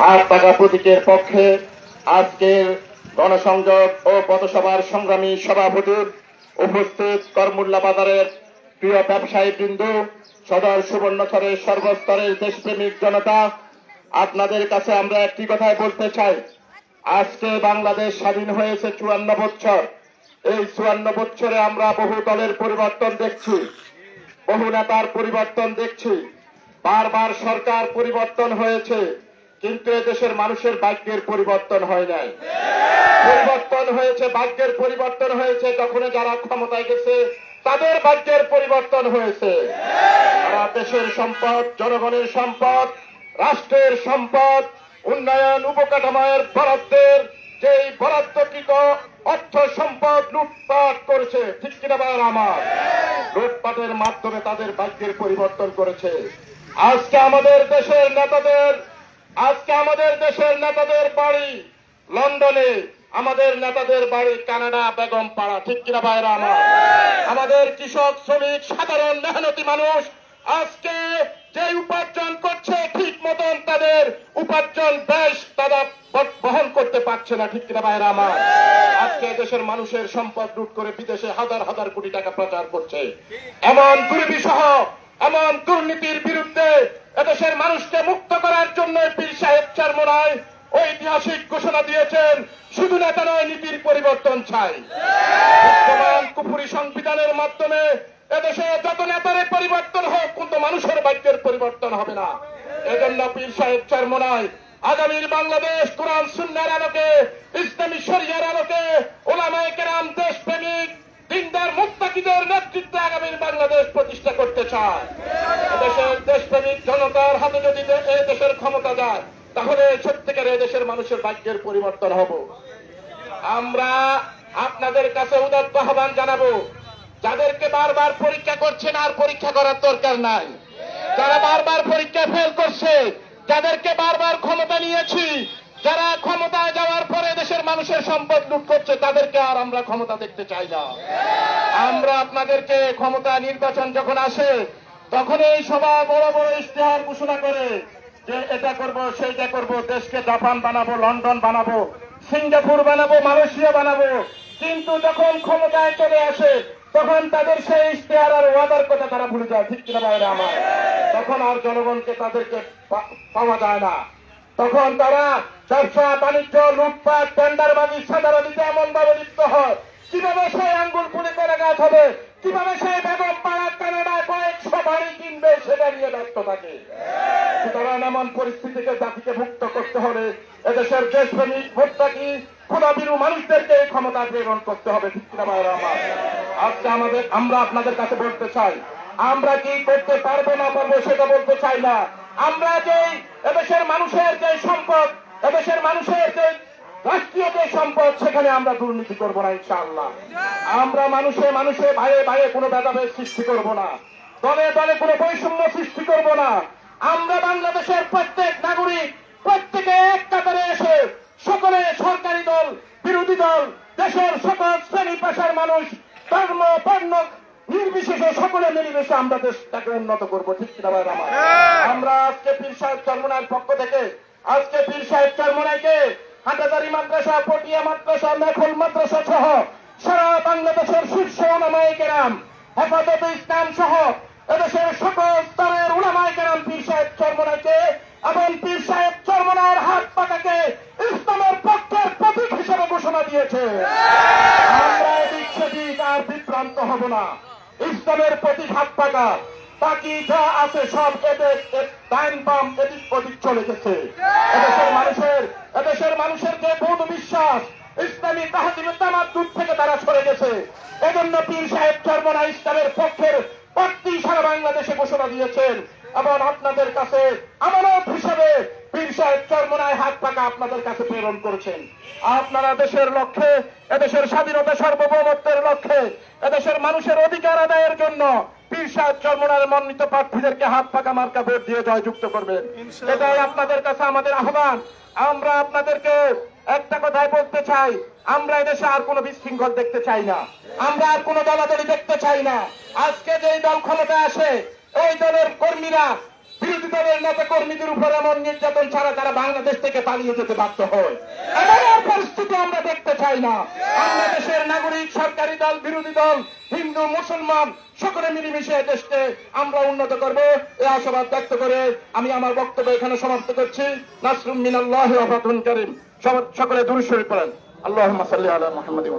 হাত পাকা প্রতীকের পক্ষে আজকের গণসংযোগ ও পথসভার সংগ্রামী সভাপতি উপস্থিত করমুল্লা বাজারের প্রিয় ব্যবসায়ী বৃন্দু, সদর সুবর্ণচরের সর্বস্তরের দেশপ্রেমিক জনতা, আপনাদের কাছে আমরা একটি কথাই বলতে চাই। আজকে বাংলাদেশ স্বাধীন হয়েছে চুয়ান্ন বছর এই চুয়ান্ন বছরে আমরা বহু দলের পরিবর্তন দেখছি, বহু নেতার পরিবর্তন দেখছি। বারবার সরকার পরিবর্তন হয়েছে কিন্তু এদেশের মানুষের ভাগ্যের পরিবর্তন হয় নাই। পরিবর্তন হয়েছে ভাগ্যের পরিবর্তন হয়েছে। তখন যারা ক্ষমতায় গেছে, তাদের ভাগ্যের পরিবর্তন হয়েছে। সারা দেশের সম্পদ, জনগণের সম্পদ, রাষ্ট্রের সম্পদ, উন্নয়ন, উপকাঠামোর বরাদ্দের যেই বরাদ্দকৃত অর্থ সম্পদ লুটপাট করেছে। ঠিক কিনা আমার? লুটপাটের মাধ্যমে তাদের ভাগ্যের পরিবর্তন করেছে। আজকে আমাদের দেশের নেতাদের আজকে আমাদের দেশের নেতাদের বাড়ি লন্ডনে, আমাদের নেতাদের বাড়ি কানাডা বেগম পাড়া, ঠিক কিনা ভাইরা আমার? আমাদের কৃষক, শ্রমিক, সাধারণ, মেহনতি মানুষ আজকে যে উপার্জন করছে, ঠিক মতন তাদের উপার্জন বেশ তারা বহন করতে পারছে না, ঠিক কিনা ভাইরা আমার? আজকে দেশের মানুষের সম্পদ লুট করে বিদেশে হাজার হাজার কোটি টাকা প্রচার করছে। এমন দুর্বিসহ এমন দুর্নীতির বিরুদ্ধে এদেশের মানুষকে মুক্ত করার জন্য পীর সাহেব চারমোনায় ঐতিহাসিক ঘোষণা দিয়েছেন, শুধু নেতা নয়, নীতির পরিবর্তন চাই। বর্তমান কুপুরি সংবিধানের মাধ্যমে এদেশে যত নেতারে পরিবর্তন হোক, কিন্তু মানুষের বাক্যের পরিবর্তন হবে না। এজন্য পীর সাহেব চারমোনায় আগামীর বাংলাদেশ কোরআন সুন্নার আলোকে, ইসলামী শরিয়ার আলোকে ওলামায়ে কেরাম দেশপ্রেমিক, দিনদার মুক্তাকিদের নেতৃত্বে বাংলাদেশ প্রতিষ্ঠা করতে চায়। দেশের দেশপ্রেমিক জনতার হাতে যদি এই দেশের ক্ষমতা যায়, তাহলে সত্যিকার এই দেশের মানুষের ভাগ্যের পরিবর্তন হব। আমরা আপনাদের কাছে উদাত্ত আহ্বান জানাব, যাদেরকে বারবার পরীক্ষা করছেন আর পরীক্ষা করার দরকার নাই। যারা বারবার পরীক্ষা ফেল করছে, যাদেরকে বারবার ক্ষমতা নিয়েছি, যারা ক্ষমতায় যাওয়ার পরে দেশের মানুষের সম্পদ লুট করছে, তাদেরকে আর আমরা ক্ষমতা দেখতে চাই না। আমরা আপনাদেরকে ক্ষমতা নির্বাচন যখন আসে, তখন এই সভা বড় বড় ইশতেহার ঘোষণা করে যে এটা করব, সেইটা করব, দেশকে জাপান বানাবো, লন্ডন বানাবো, সিঙ্গাপুর বানাবো, মালয়েশিয়া বানাবো। কিন্তু যখন ক্ষমতায় চলে আসে, তখন তাদের সেই ইশতেহার আর ওয়াদার কথা তারা ভুলে যায়, ঠিক কিনা বাইরে আমার? তখন আর জনগণকে তাদেরকে পাওয়া যায় না। তখন তারা ব্যবসা বাণিজ্য, লুটপাট, টেন্ডারবাজি সাদাবাজিতে এমন ভাবে লিপ্ত হয় কীভাবে সেই আঙ্গুল পুলি করে গাছ হবে? কীভাবে সেই বেগম পাড়া কানাডা কয়েকশো বাড়ি কিনবে? সেটা নিয়ে ব্যস্ত থাকে। সুতরাং এমন পরিস্থিতিকে জাতিকে মুক্ত করতে হলে এদেশের দেশপ্রেমিক ভোটটাকি ক্ষুদাবিরু মানুষদেরকে ক্ষমতা প্রেরণ করতে হবে আজকে আমাদের, আমরা আপনাদের কাছে বলতে চাই, আমরা কি করতে পারব না পারব সেটা বলতে চাই না। আমরা যে এদেশের মানুষের যে সম্পদ, এদেশের মানুষের যে রাষ্ট্রীয় যে সম্পদ সেখানে আমরা দুর্নীতি করব না ইনশাআল্লাহ। আমরা মানুষে মানুষে ভাইয়ে ভাইয়ে কোনো ভেদাভেদ সৃষ্টি করব না। দলে দলে কোনো বৈষম্য সৃষ্টি করব না। আমরা বাংলাদেশের প্রত্যেক নাগরিক প্রত্যেকে এক কাতারে এসে সকলে সরকারি দল বিরোধী দল দেশের সকল শ্রেণি পেশার মানুষ ধর্ম বর্ণ নির্বিশেষে সকলে মিলেমিশে আমরা দেশটাকে উন্নত করব ঠিক কিনা আমার আমরা আজকে পীর সাহেব চর্মনার পক্ষ থেকে আজকে পীর সাহেব চর্মনাইকে হাটাদারি মাদ্রাসা, পটিয়া মাদ্রাসা, মেখল মাদ্রাসা সহ সারা বাংলাদেশের শীর্ষ ওলামায়ে কেরাম, হেফাজত ইসলাম সহ এদেশের সকল স্তরের ওলামায়ে কেরাম পীর সাহেব চর্মনাইকে এবং পীর সাহেব চর্মনার হাত পাকাকে ইসলামের পক্ষের প্রতীক হিসেবে ঘোষণা দিয়েছে। আমরা এদিক সেদিক আর বিভ্রান্ত হব না। ইসলামের প্রতীক হাত পাকা বাকি আছে সব এদের ডাইন বাম এদিক ওদিক চলে গেছে। এদেশের মানুষের এদেশের মানুষের যে বৌদ্ধ বিশ্বাস, ইসলামী তাহাদিম তামার দূর থেকে তারা সরে গেছে। এজন্য পীর সাহেব চর্মনা ইসলামের পক্ষের প্রার্থী সারা বাংলাদেশে ঘোষণা দিয়েছেন। এবং আপনাদের কাছে আমানত হিসেবে পীর সাহেব চর্মনায় হাত পাকা আপনাদের কাছে প্রেরণ করেছেন। আপনারা দেশের লক্ষ্যে, এদেশের স্বাধীনতা সার্বভৌমত্বের লক্ষ্যে, এদেশের মানুষের অধিকার আদায়ের জন্য পীর সাহেব চর্মনার মনোনীত প্রার্থীদেরকে হাত পাকা মার্কা ভোট দিয়ে জয়যুক্ত করবে। এটাই আপনাদের কাছে আমাদের আহ্বান। আমরা আপনাদেরকে একটা কথাই বলতে চাই আমরা এদেশে আর কোনো বিশৃঙ্খল দেখতে চাই না। আমরা আর কোনো দলাদলি দেখতে চাই না। আজকে যেই দল ক্ষমতায় আসে ওই দলের কর্মীরা বিরোধী দলের নেতা কর্মীদের উপর এমন নির্যাতন ছাড়া তারা বাংলাদেশ থেকে পালিয়ে যেতে বাধ্য হয়। এমন পরিস্থিতি আমরা দেখতে চাই না। বাংলাদেশের নাগরিক, সরকারি দল, বিরোধী দল, হিন্দু, মুসলমান, সকলে মিলেমিশে দেশকে আমরা উন্নত করব। এই আশাবাদ ব্যক্ত করে আমি আমার বক্তব্য এখানে সমাপ্ত করছি। নাসরুম মিনাল্লাহ সকলে দুরূদ শরীফ পড়েন। আল্লাহ সাল্লি আলা মুহাম্মাদিন